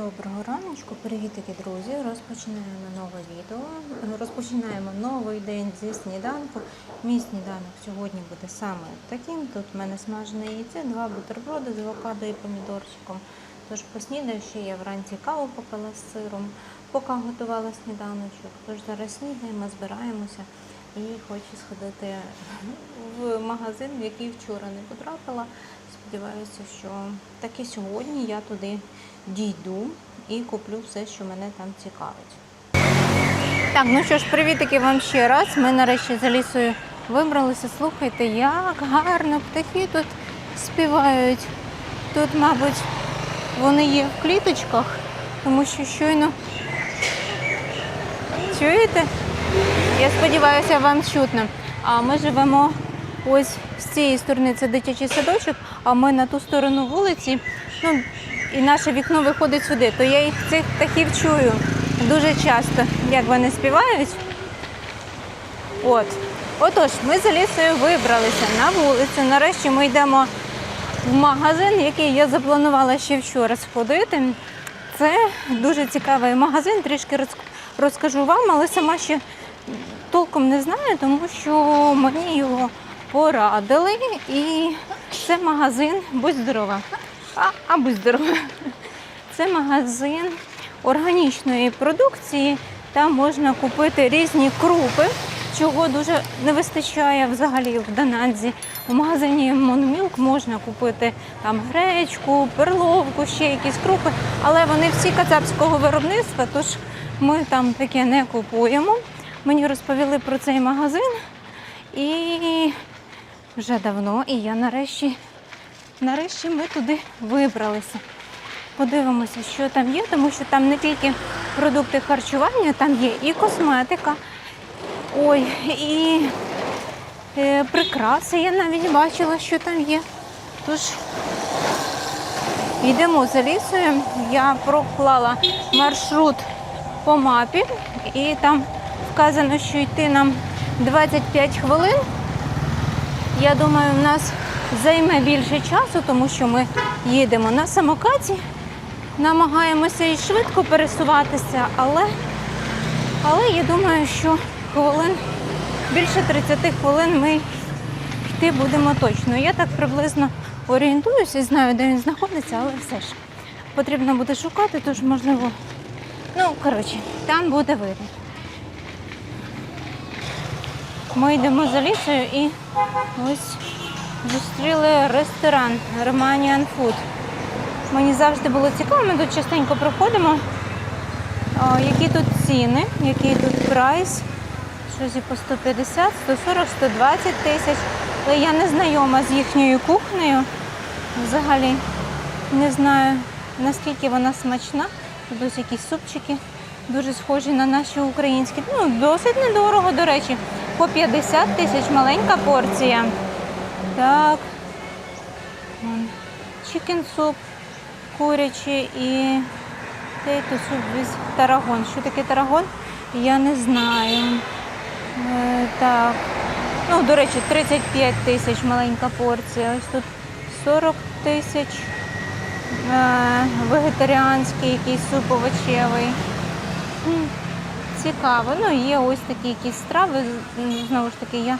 Доброго раночку, привітики, друзі! Розпочинаємо нове відео. Розпочинаємо новий день зі сніданку. Мій сніданок сьогодні буде саме таким. Тут в мене смажене яйце, два бутерброди з авокадо і помідорчиком. Тож поснідаю ще я вранці каву попила з сиром, поки готувала сніданочок. Тож зараз снідаємо, збираємося і хочу сходити в магазин, в який вчора не потрапила. Сподіваюся, що таки сьогодні я туди дійду і куплю все, що мене там цікавить. Так, ну що ж, привітики вам ще раз. Ми нарешті за лісою вибралися. Слухайте, як гарно птахи тут співають. Тут, мабуть, вони є в кліточках, тому що щойно чуєте? Я сподіваюся, вам чутно. А ми живемо ось з цієї сторони, це дитячий садочок, а ми на ту сторону вулиці. Ну, і наше вікно виходить сюди, то я їх цих птахів чую дуже часто, як вони співають. От. Отож, ми за лісою вибралися на вулицю. Нарешті ми йдемо в магазин, який я запланувала ще вчора сходити. Це дуже цікавий магазин, трішки розкажу вам, але сама ще толком не знаю, тому що мені його порадили. І це магазин Будь здорова. А, а будь здорова. Це магазин органічної продукції. Там можна купити різні крупи, чого дуже не вистачає взагалі в Донадзі. У магазині Монмілк можна купити там гречку, перловку, ще якісь крупи, але вони всі кацапського виробництва, тож ми там таке не купуємо. Мені розповіли про цей магазин і вже давно, і я нарешті, нарешті ми туди вибралися. Подивимося, що там є, тому що там не тільки продукти харчування, там є і косметика, ой, і е, прикраси. Я навіть бачила, що там є. Тож йдемо за лісою. Я проклала маршрут по мапі, і там вказано, що йти нам 25 хвилин. Я думаю, в нас займе більше часу, тому що ми їдемо на самокаті, намагаємося і швидко пересуватися, але, але я думаю, що хвилин більше 30 хвилин ми йти будемо точно. Я так приблизно орієнтуюся і знаю, де він знаходиться, але все ж потрібно буде шукати, тож можливо. Ну, коротше, там буде видно. Ми йдемо за лісою і ось зустріли ресторан Romanian Food. Мені завжди було цікаво, ми тут частенько проходимо. А, які тут ціни, який тут прайс. Щось по 150, 140, 120 тисяч. Але я не знайома з їхньою кухнею. Взагалі не знаю, наскільки вона смачна. Тут ось якісь супчики дуже схожі на наші українські. Ну, досить недорого, до речі. По 50 тисяч маленька порція. Так. Чікен суп курячий і тейто суп без тарагон. Що таке тарагон? Я не знаю. Е, так. Ну, до речі, 35 тисяч маленька порція. Ось тут 40 тисяч. Е, вегетаріанський якийсь суп овочевий. Цікаво. Ну, є ось такі якісь страви. Знову ж таки, я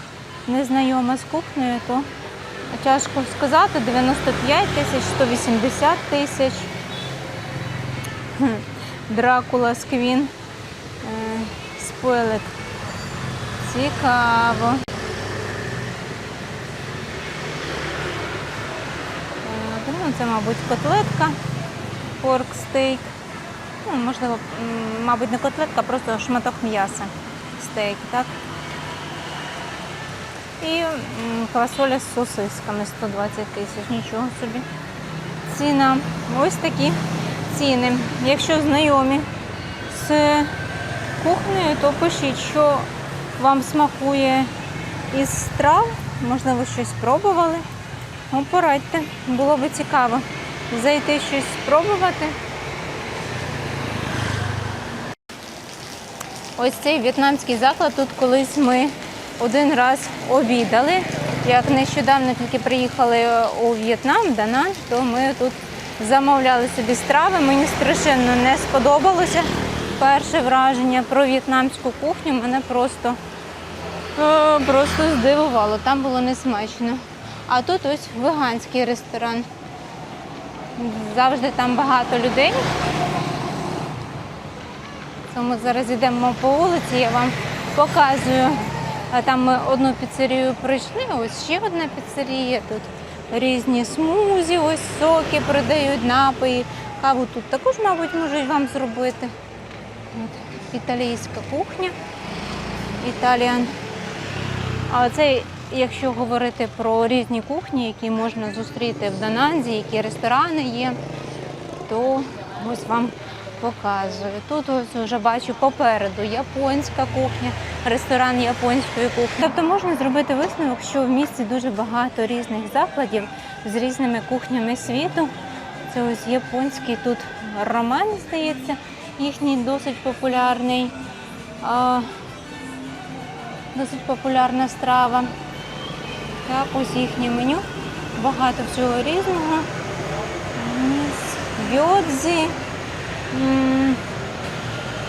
не знайома з кухнею, то тяжко сказати. 95 тисяч, 180 тисяч. Дракула Сквін. Е, Спойлет. Цікаво. Е, це, мабуть, котлетка, порк стейк. Ну, можливо, мабуть, не котлетка, а просто шматок м'яса. Стейк, так? І квасоля з сосисками 120 тисяч, нічого собі. Ціна. Ось такі ціни. Якщо знайомі з кухнею, то пишіть, що вам смакує із страв, можливо, щось спробували. Ну, порадьте, було би цікаво зайти щось спробувати. Ось цей в'єтнамський заклад. Тут колись ми один раз обідали. Як нещодавно тільки приїхали у В'єтнам, Данан, то ми тут замовляли собі страви. Мені страшенно не сподобалося. Перше враження про в'єтнамську кухню мене просто, е, просто здивувало. Там було несмачно. А тут ось веганський ресторан. Завжди там багато людей. Ми зараз йдемо по вулиці, я вам показую. Там ми одну піцерію пройшли, ось ще одна піцерія. Тут різні смузі, ось соки продають, напої. Каву тут також, мабуть, можуть вам зробити. От, італійська кухня. Італіан. А це, якщо говорити про різні кухні, які можна зустріти в Дананзі, які ресторани є, то ось вам показую. Тут ось вже бачу попереду японська кухня, ресторан японської кухні. Тобто можна зробити висновок, що в місті дуже багато різних закладів з різними кухнями світу. Це ось японський тут рамен, здається, їхній досить популярний. Досить популярна страва. Так, ось їхнє меню. Багато всього різного. М,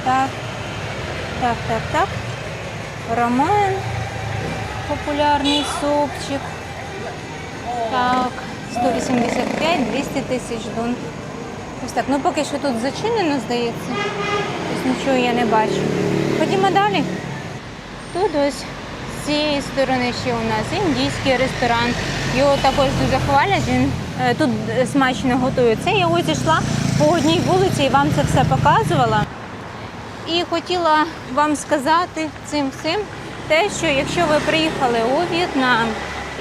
Так, так, так, так. Рамен. Популярний супчик. Так, 185-200 тисяч дон. Ось так. Ну поки що тут зачинено, здається. Ось нічого я не бачу. Ходімо далі. Тут ось з цієї сторони ще у нас індійський ресторан. Його також дуже хвалять. Він е, тут смачно готує. Це я ось йшла по одній вулиці і вам це все показувала. І хотіла вам сказати цим всім те, що якщо ви приїхали у В'єтнам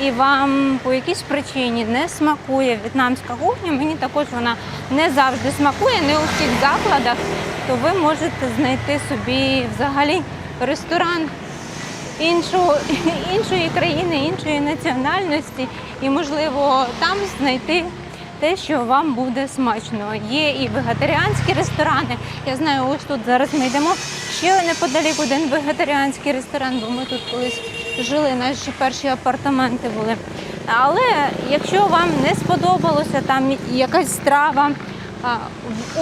і вам по якійсь причині не смакує в'єтнамська кухня, мені також вона не завжди смакує, не у всіх закладах, то ви можете знайти собі взагалі ресторан іншого, іншої країни, іншої національності, і можливо там знайти те, що вам буде смачно. Є і вегетаріанські ресторани. Я знаю, ось тут зараз ми йдемо. Ще неподалік один вегетаріанський ресторан, бо ми тут колись жили, наші перші апартаменти були. Але якщо вам не сподобалося там якась страва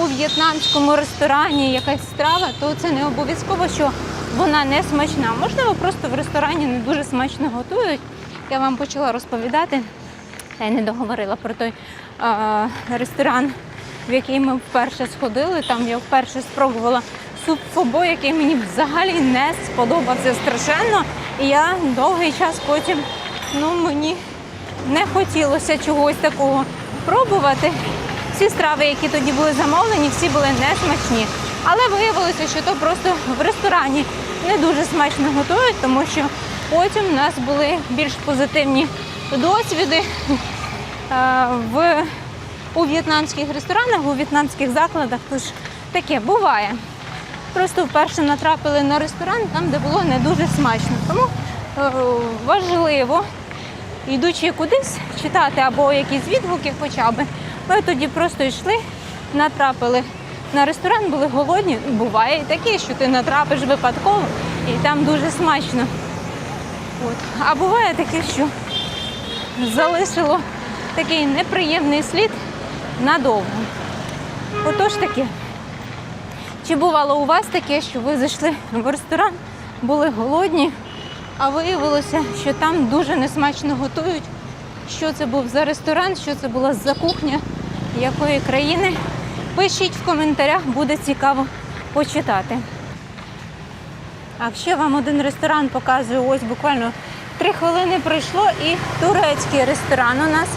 у в'єтнамському ресторані, якась страва, то це не обов'язково, що вона не смачна. Можливо, просто в ресторані не дуже смачно готують. Я вам почала розповідати. Я не договорила про той ресторан, в який ми вперше сходили. Там я вперше спробувала суп фобо, який мені взагалі не сподобався страшенно. І я довгий час потім ну, мені не хотілося чогось такого пробувати. Всі страви, які тоді були замовлені, всі були несмачні. Але виявилося, що то просто в ресторані не дуже смачно готують, тому що потім у нас були більш позитивні досвіди в, у в'єтнамських ресторанах, у в'єтнамських закладах. Тож таке буває. Просто вперше натрапили на ресторан там, де було не дуже смачно. Тому е, важливо, йдучи кудись читати або якісь відгуки хоча б. Ми тоді просто йшли, натрапили на ресторан, були голодні. Буває і таке, що ти натрапиш випадково і там дуже смачно. От. А буває таке, що залишило такий неприємний слід надовго. Отож таке. Чи бувало у вас таке, що ви зайшли в ресторан, були голодні, а виявилося, що там дуже несмачно готують? Що це був за ресторан, що це була за кухня, якої країни? Пишіть в коментарях, буде цікаво почитати. А ще вам один ресторан показую, ось буквально три хвилини пройшло і турецький ресторан у нас.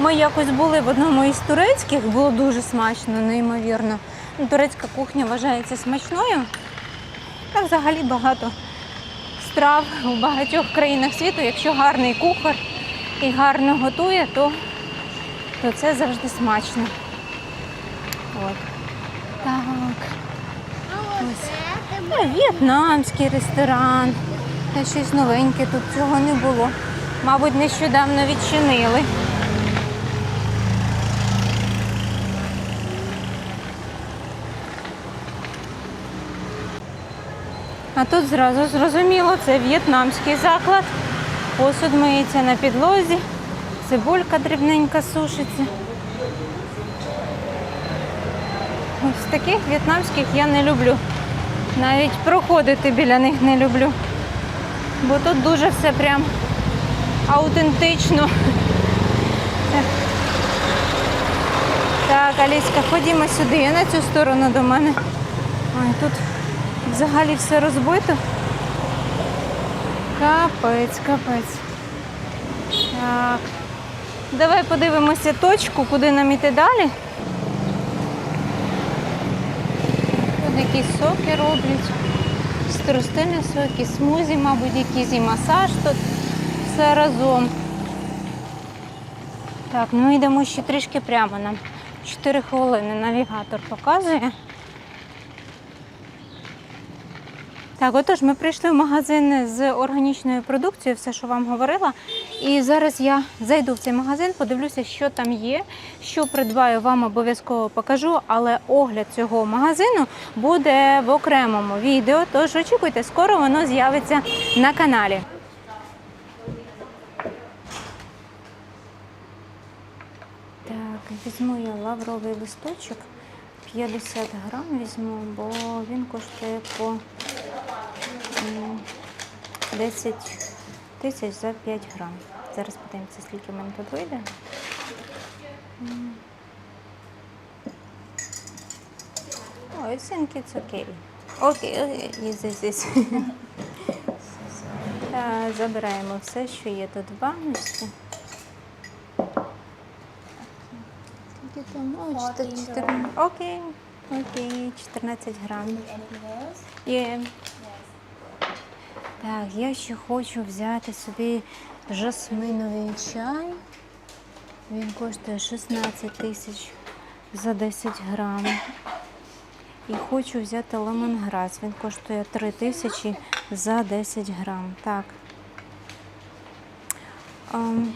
Ми якось були в одному із турецьких, було дуже смачно, неймовірно. Ну, Турецька кухня вважається смачною. Та взагалі багато страв у багатьох країнах світу. Якщо гарний кухар і гарно готує, то, то це завжди смачно. От. Так. Ось. В'єтнамський ресторан. Щось новеньке тут цього не було. Мабуть, нещодавно відчинили. А тут зразу зрозуміло, це в'єтнамський заклад. Посуд миється на підлозі, цибулька дрібненька сушиться. ось таких в'єтнамських я не люблю. Навіть проходити біля них не люблю. Бо тут дуже все прям аутентично. Так, Аліська, ходімо сюди, на цю сторону до мене. Ой, тут взагалі все розбито. Капець, капець. Так. Давай подивимося точку, куди нам іти далі. Тут якісь соки роблять. Струстини соки, смузі, мабуть, якісь і масаж тут. Все разом. Так, ну йдемо ще трішки прямо нам. 4 хвилини навігатор показує. Так, отож, ми прийшли в магазин з органічною продукцією, все, що вам говорила. І зараз я зайду в цей магазин, подивлюся, що там є, що придбаю, вам обов'язково покажу, але огляд цього магазину буде в окремому відео. Тож очікуйте, скоро воно з'явиться на каналі. Так, візьму я лавровий листочок. 50 грам візьму, бо він коштує по 10 тисяч за 5 грам. Зараз подивимося, скільки в мене тут вийде. Think it's okay. Окей, окей, yes, yes, yes. Забираємо все, що є тут в баночці. Скільки там? О, чотир- чотир- Окей, окей, 14 грам. Є. Так, я ще хочу взяти собі жасминовий чай. Він коштує 16 тисяч за 10 грам. І хочу взяти лемонграс. Він коштує 3 тисячі за 10 грам. Так. Um,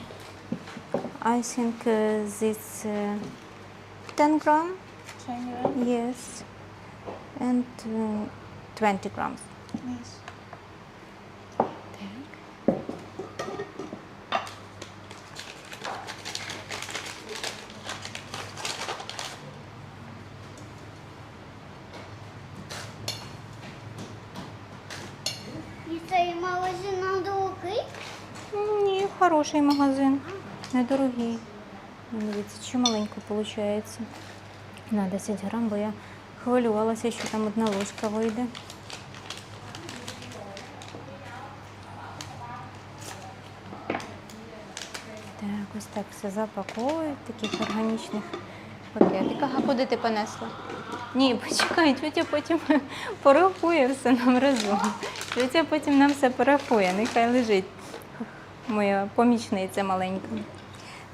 I think uh, this uh, 10 gram. Yes. And uh, 20 grams. І цей магазин надовгий? Ні, хороший магазин. Недорогий. Дивіться, чи маленько виходить. На 10 грам, бо я хвилювалася, що там одна ложка вийде. Так, ось так все запаковують в таких органічних пакетиках. А куди ти понесла? Ні, почекай, тетя потім порахує все нам разом. Тетя потім нам все порахує, нехай лежить. Моя помічниця маленька.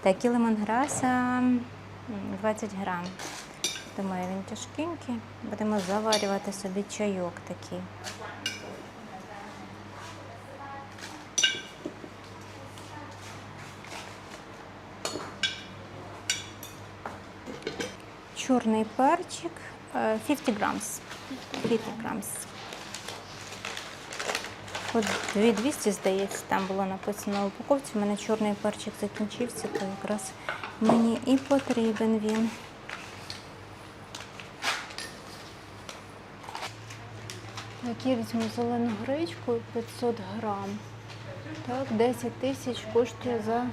Так, і лемонграса м, 20 грам. Думаю, він тяжкенький. Будемо заварювати собі чайок такий. Чорний перчик е, 50 грамс. 50 грамс. От 2200, здається, там було написано на упаковці. У мене чорний перчик закінчився, то якраз мені і потрібен він. Так, я візьму зелену гречку 500 грам. Так, 10 тисяч коштує за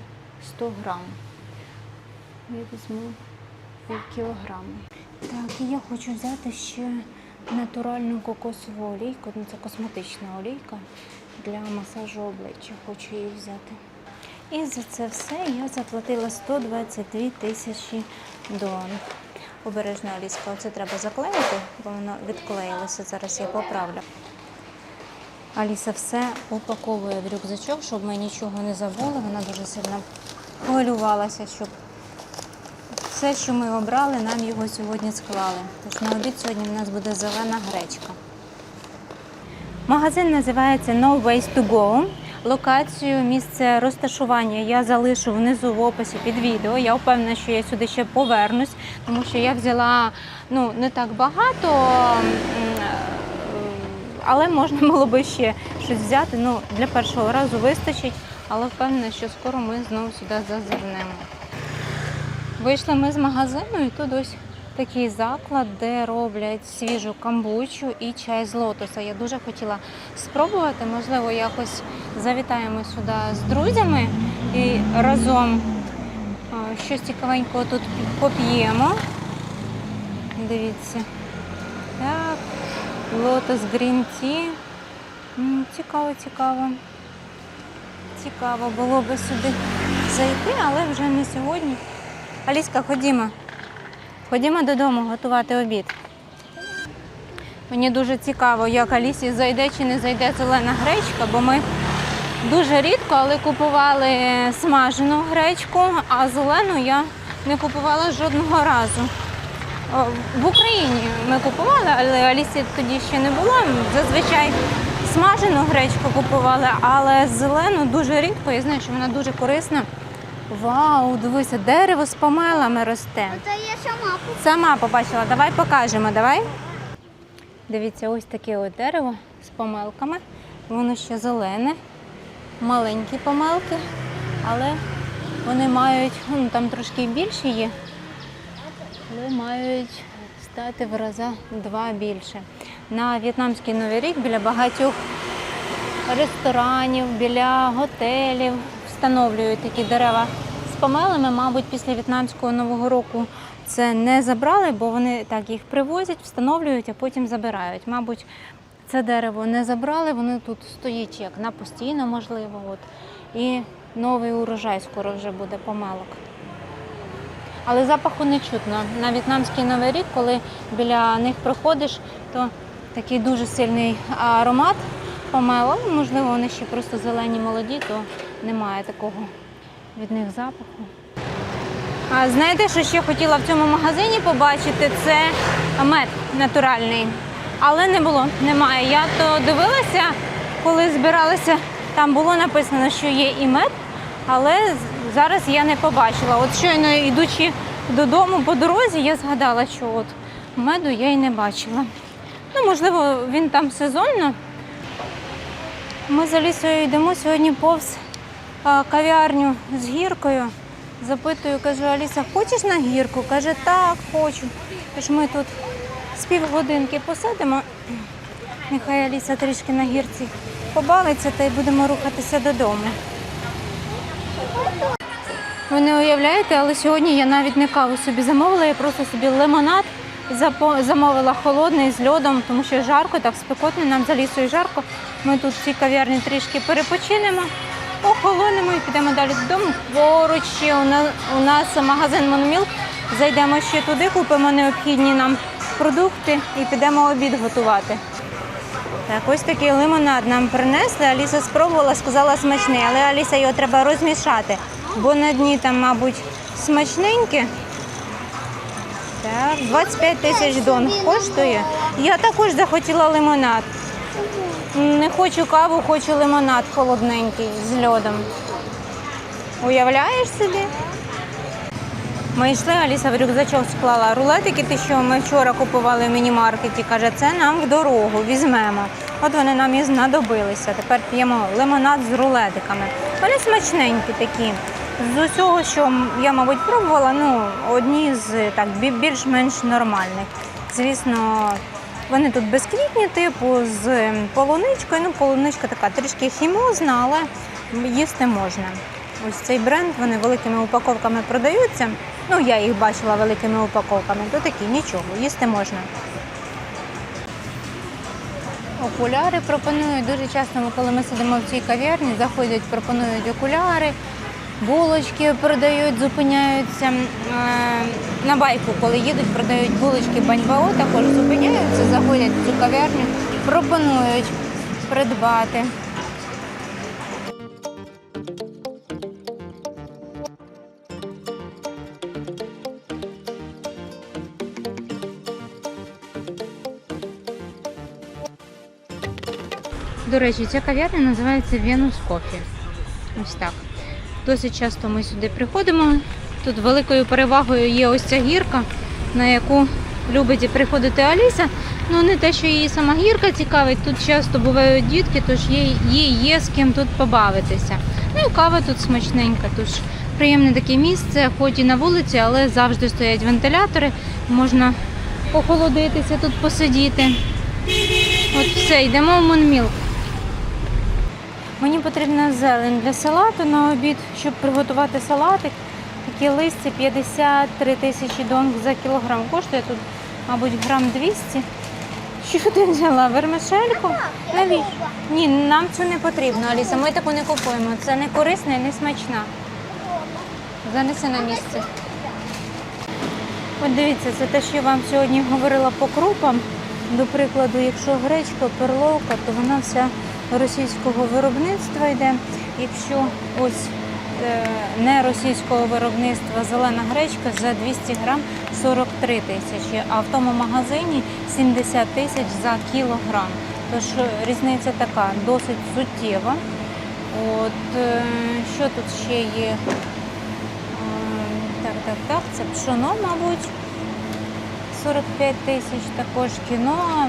100 грам. Я візьму пів кілограми. Так, і я хочу взяти ще натуральну кокосову олійку. Ну, це косметична олійка для масажу обличчя. Хочу її взяти. І за це все я заплатила 122 тисячі дон. Обережно Аліска, оце треба заклеїти, бо воно відклеїлося. Зараз я поправлю. Аліса все упаковує в рюкзачок, щоб ми нічого не забули. Вона дуже сильно хвилювалася, щоб все, що ми обрали, нам його сьогодні склали. Тож на обід сьогодні в нас буде зелена гречка. Магазин називається No Ways to Go. Локацію, місце розташування я залишу внизу в описі під відео. Я впевнена, що я сюди ще повернусь, тому що я взяла ну, не так багато, але можна було би ще щось взяти. Ну, для першого разу вистачить, але впевнена, що скоро ми знову сюди зазирнемо. Вийшли ми з магазину і тут ось такий заклад, де роблять свіжу камбучу і чай з лотоса. Я дуже хотіла спробувати. Можливо, якось завітаємо сюди з друзями і разом щось цікавенького тут поп'ємо. Дивіться. Так, лотос Tea. Цікаво, цікаво. Цікаво було би сюди зайти, але вже не сьогодні. Аліска, ходімо. Ходімо додому готувати обід. Мені дуже цікаво, як Алісі зайде чи не зайде зелена гречка, бо ми дуже рідко, але купували смажену гречку, а зелену я не купувала жодного разу. В Україні ми купували, але Алісі тоді ще не було. Зазвичай смажену гречку купували, але зелену дуже рідко. Я знаю, що вона дуже корисна. Вау, дивися, дерево з помелами росте. Оце я сама Сама побачила, давай покажемо, давай. Дивіться, ось таке от дерево з помелками. Воно ще зелене, маленькі помелки, але вони мають, ну там трошки більші є, але мають стати в рази два більше. На в'єтнамський новий рік біля багатьох ресторанів, біля готелів встановлюють такі дерева з помелами. Мабуть, після в'єтнамського нового року це не забрали, бо вони так їх привозять, встановлюють, а потім забирають. Мабуть, це дерево не забрали, воно тут стоїть як на постійно, можливо. От. І новий урожай скоро вже буде помелок. Але запаху не чутно. На в'єтнамський новий рік, коли біля них проходиш, то такий дуже сильний аромат помело. Можливо, вони ще просто зелені молоді, то немає такого від них запаху. А знаєте, що ще хотіла в цьому магазині побачити? Це мед натуральний. Але не було, немає. Я то дивилася, коли збиралася, там було написано, що є і мед, але зараз я не побачила. От щойно йдучи додому по дорозі, я згадала, що от меду я і не бачила. Ну, можливо, він там сезонно. Ми з Алісою йдемо сьогодні повз кав'ярню з гіркою. Запитую, кажу, Аліса, хочеш на гірку? Каже, так, хочу. Тож ми тут з півгодинки посидимо. Нехай Аліса трішки на гірці побавиться та й будемо рухатися додому. Ви не уявляєте, але сьогодні я навіть не каву собі замовила, я просто собі лимонад замовила холодний з льодом, тому що жарко, так спекотно, нам за лісою жарко. Ми тут в цій кав'ярні трішки перепочинемо, охолонемо і підемо далі додому. Поруч ще у нас, магазин Мономілк. Зайдемо ще туди, купимо необхідні нам продукти і підемо обід готувати. Так, ось такий лимонад нам принесли. Аліса спробувала, сказала смачний, але Аліса його треба розмішати, бо на дні там, мабуть, смачненьке. Так, 25 тисяч дон коштує. Я також захотіла лимонад. Не хочу каву, хочу лимонад холодненький з льодом. Уявляєш собі? Ми йшли, Аліса в рюкзачок склала рулетики, ті, що ми вчора купували в міні-маркеті. Каже, це нам в дорогу візьмемо. От вони нам і знадобилися. Тепер п'ємо лимонад з рулетиками. Вони смачненькі такі. З усього, що я, мабуть, пробувала, ну, одні з так більш-менш нормальних. Звісно, вони тут безквітні, типу, з полуничкою. Ну, полуничка така трішки хімозна, але їсти можна. Ось цей бренд, вони великими упаковками продаються. Ну, я їх бачила великими упаковками, то такі нічого, їсти можна. Окуляри пропонують дуже часто, коли ми сидимо в цій кав'ярні, заходять, пропонують окуляри, булочки продають, зупиняються. Е, На байку, коли їдуть, продають булочки баньбао, також зупиняються, заходять в цю кав'ярню, пропонують придбати. До речі, ця кав'ярня називається Venus Coffee. Ось так. Досить часто ми сюди приходимо. Тут великою перевагою є ось ця гірка, на яку любить приходити Аліса. Ну не те, що її сама гірка цікавить, тут часто бувають дітки, тож їй, є з ким тут побавитися. Ну і кава тут смачненька, тож приємне таке місце, хоч і на вулиці, але завжди стоять вентилятори. можна охолодитися, тут посидіти. От все, йдемо в Монмілк. Мені потрібна зелень для салату на обід, щоб приготувати салатик. Такі листя 53 тисячі донг за кілограм. Коштує тут, мабуть, грам 200. Що ти взяла? Вермишельку? Ні, нам це не потрібно, Аліса. Ми таку не купуємо. Це не корисна і не смачна. Занеси на місце. От дивіться, це те, що я вам сьогодні говорила по крупам. До прикладу, якщо гречка, перловка, то вона вся російського виробництва йде. Якщо ось е, не російського виробництва зелена гречка за 200 грам 43 тисячі, а в тому магазині 70 тисяч за кілограм. Тож е, різниця така досить суттєва. От е, що тут ще є? Так, так, так, це пшоно, мабуть. 45 тисяч також кіно.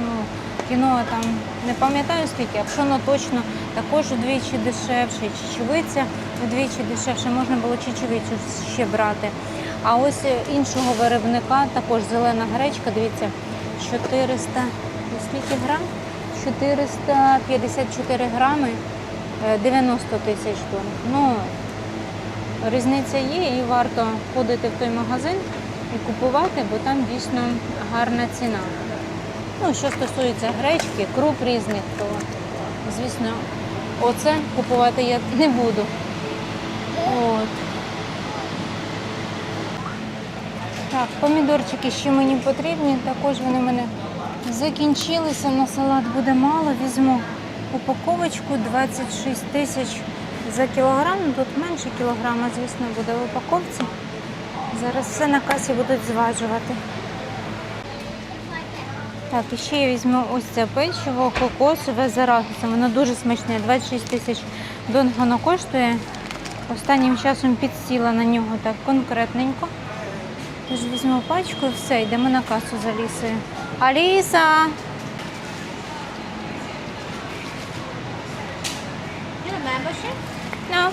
Кіно там не пам'ятаю скільки, а пшоно точно також удвічі дешевше, чечевиця вдвічі дешевше, можна було чечевицю ще брати. А ось е, іншого виробника, також зелена гречка, дивіться, 400, ну, скільки грам? 454 грами, е, 90 тисяч тонн. Ну, різниця є і варто ходити в той магазин і купувати, бо там дійсно гарна ціна. Ну, що стосується гречки, круп різних, то звісно, оце купувати я не буду. От. Так, помідорчики ще мені потрібні, також вони в мене закінчилися. На салат буде мало. Візьму упаковочку 26 тисяч за кілограм. Тут менше кілограма, звісно, буде в упаковці. Зараз все на касі будуть зважувати. Так, і ще я візьму ось це печиво, кокосове з арахісом. Воно дуже смачне, 26 тисяч донг воно коштує. Останнім часом підсіла на нього так конкретненько. Тож візьму пачку і все, йдемо на касу за Алісою. Аліса! No.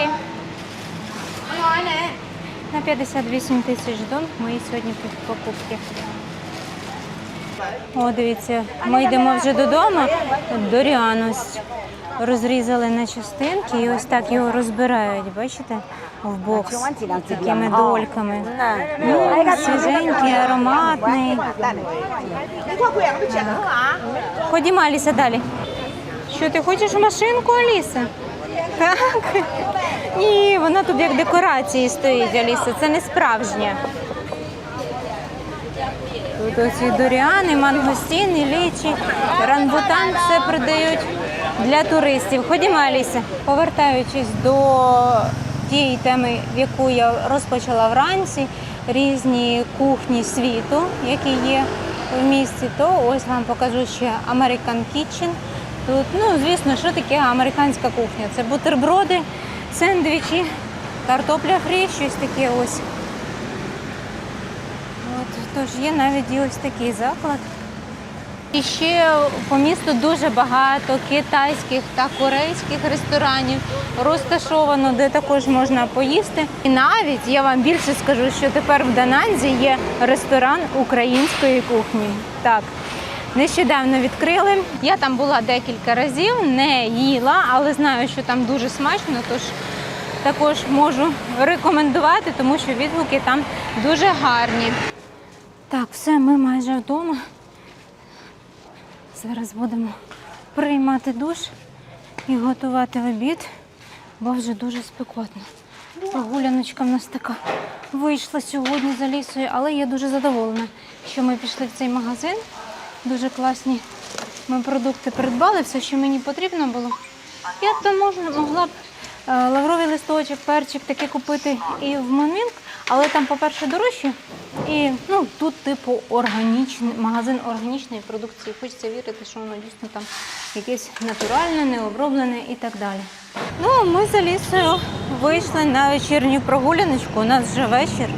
Окей. На 58 тисяч донг мої сьогодні покупки. О, дивіться, ми йдемо вже додому. Доріанус розрізали на частинки і ось так його розбирають, бачите, в бокс такими дольками. Ну, свіженький, ароматний. Ходімо, Аліса, далі. Що ти хочеш машинку, Аліса? Так. Ні, вона тут як декорації стоїть, Аліса. Це не справжня. Тут ось і доріани, мангостіни, лічі, ранбутан все продають для туристів. Ходімо, Аліса. Повертаючись до тієї теми, яку я розпочала вранці, різні кухні світу, які є в місті, то ось вам покажу ще American Kitchen. Тут, ну, звісно, що таке американська кухня? Це бутерброди, сендвічі, картопля фрі, щось таке ось. От, тож є навіть і ось такий заклад. І ще по місту дуже багато китайських та корейських ресторанів розташовано, де також можна поїсти. І навіть я вам більше скажу, що тепер в Дананзі є ресторан української кухні. Так, нещодавно відкрили. Я там була декілька разів, не їла, але знаю, що там дуже смачно. Тож також можу рекомендувати, тому що відгуки там дуже гарні. Так, все, ми майже вдома. Зараз будемо приймати душ і готувати обід, бо вже дуже спекотно. Прогуляночка в нас така вийшла сьогодні за лісою, але я дуже задоволена, що ми пішли в цей магазин. Дуже класні ми продукти придбали, все, що мені потрібно було. Я то можна, могла б е, лавровий листочок, перчик таки купити і в Монмілк, але там, по-перше, дорожче. І ну, тут, типу, органічний, магазин органічної продукції. Хочеться вірити, що воно дійсно там якесь натуральне, необроблене і так далі. Ну, ми за лісою вийшли на вечірню прогуляночку. У нас вже вечір.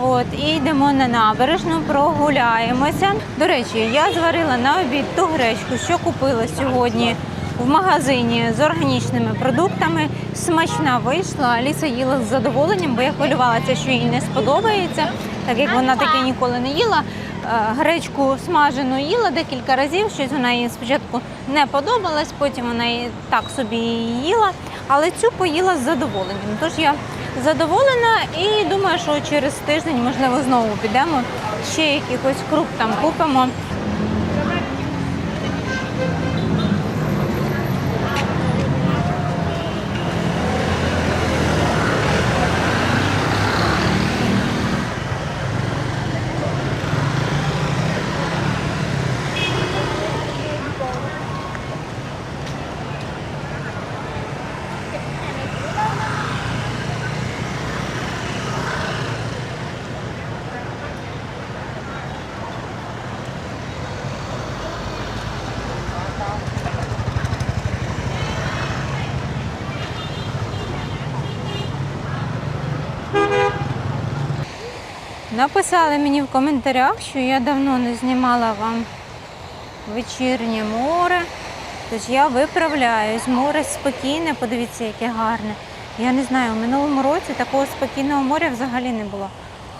От, і йдемо на набережну, прогуляємося. До речі, я зварила на обід ту гречку, що купила сьогодні в магазині з органічними продуктами. Смачна вийшла. Аліса їла з задоволенням, бо я хвилювалася, що їй не сподобається, так як вона таке ніколи не їла. Е, Гречку смажену їла декілька разів. Щось вона їй спочатку не подобалось, потім вона і так собі її їла, але цю поїла з задоволенням. Тож я задоволена і думаю, що через тиждень, можливо, знову підемо, ще якихось круп там купимо. Написали мені в коментарях, що я давно не знімала вам вечірнє море. Тож я виправляюсь. Море спокійне, подивіться, яке гарне. Я не знаю, у минулому році такого спокійного моря взагалі не було.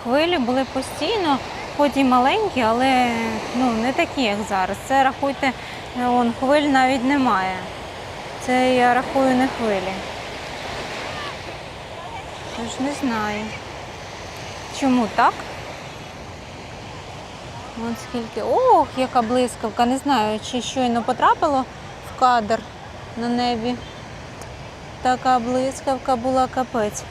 Хвилі були постійно, хоч і маленькі, але ну, не такі, як зараз. Це рахуйте, он, хвиль навіть немає. Це я рахую не хвилі. Тож не знаю. Чому так? От скільки. Ох, яка блискавка. Не знаю, чи щойно потрапило в кадр на небі. Така блискавка була капець.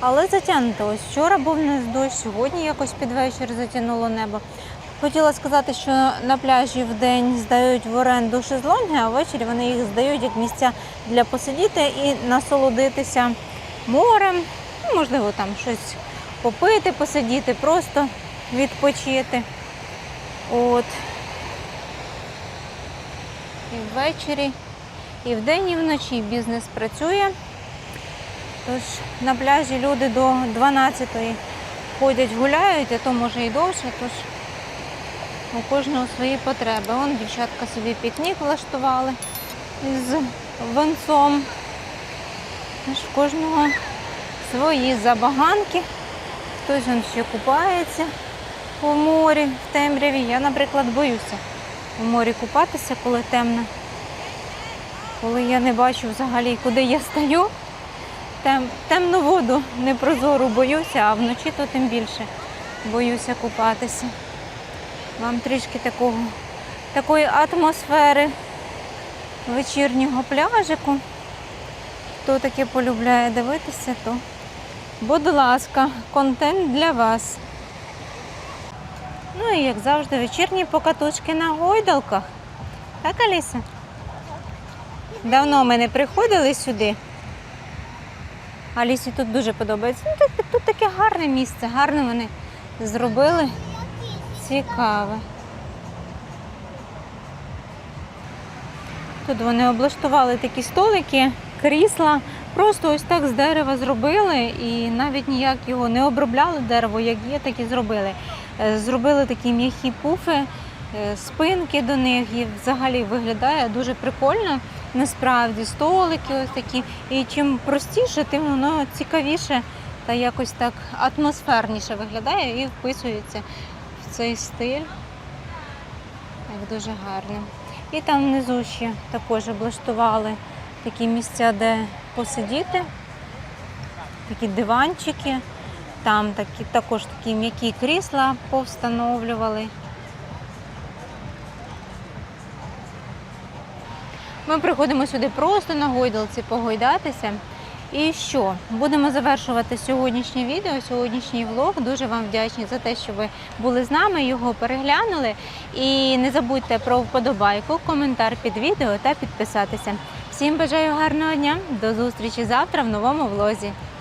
Але затягнуто. Ось вчора був нас дощ, сьогодні якось під вечір затягнуло небо. Хотіла сказати, що на пляжі в день здають в оренду шезлонги, а ввечері вони їх здають як місця для посидіти і насолодитися морем. Ну, можливо, там щось попити, посидіти, просто відпочити. От. І ввечері, і вдень, і вночі бізнес працює. Тож на пляжі люди до 12-ї ходять, гуляють, а то може і довше, тож у кожного свої потреби. Вон дівчатка собі пікнік влаштували з венцом. Тож в кожного свої забаганки. Хтось он ще купається у морі в темряві. Я, наприклад, боюся у морі купатися, коли темно. Коли я не бачу взагалі, куди я стою. Тем, темну воду непрозору боюся, а вночі то тим більше боюся купатися. Вам трішки такого, такої атмосфери вечірнього пляжику. Хто таке полюбляє дивитися, то будь ласка, контент для вас. Ну і як завжди, вечірні покатушки на гойдалках. Так, Аліса? Давно ми не приходили сюди. Алісі тут дуже подобається. Ну, тут, тут таке гарне місце, гарно вони зробили. Цікаве. Тут вони облаштували такі столики, крісла. Просто ось так з дерева зробили і навіть ніяк його не обробляли дерево, як є, так і зробили. Е, Зробили такі м'які пуфи, е, спинки до них і взагалі виглядає дуже прикольно. Насправді столики ось такі. І чим простіше, тим воно цікавіше та якось так атмосферніше виглядає і вписується в цей стиль. Як дуже гарно. І там внизу ще також облаштували такі місця, де посидіти, такі диванчики. Там такі, також такі м'які крісла повстановлювали. Ми приходимо сюди просто на гойдалці погойдатися. І що? Будемо завершувати сьогоднішнє відео, сьогоднішній влог. Дуже вам вдячні за те, що ви були з нами, його переглянули. І не забудьте про вподобайку, коментар під відео та підписатися. Всім бажаю гарного дня, до зустрічі завтра в новому влозі.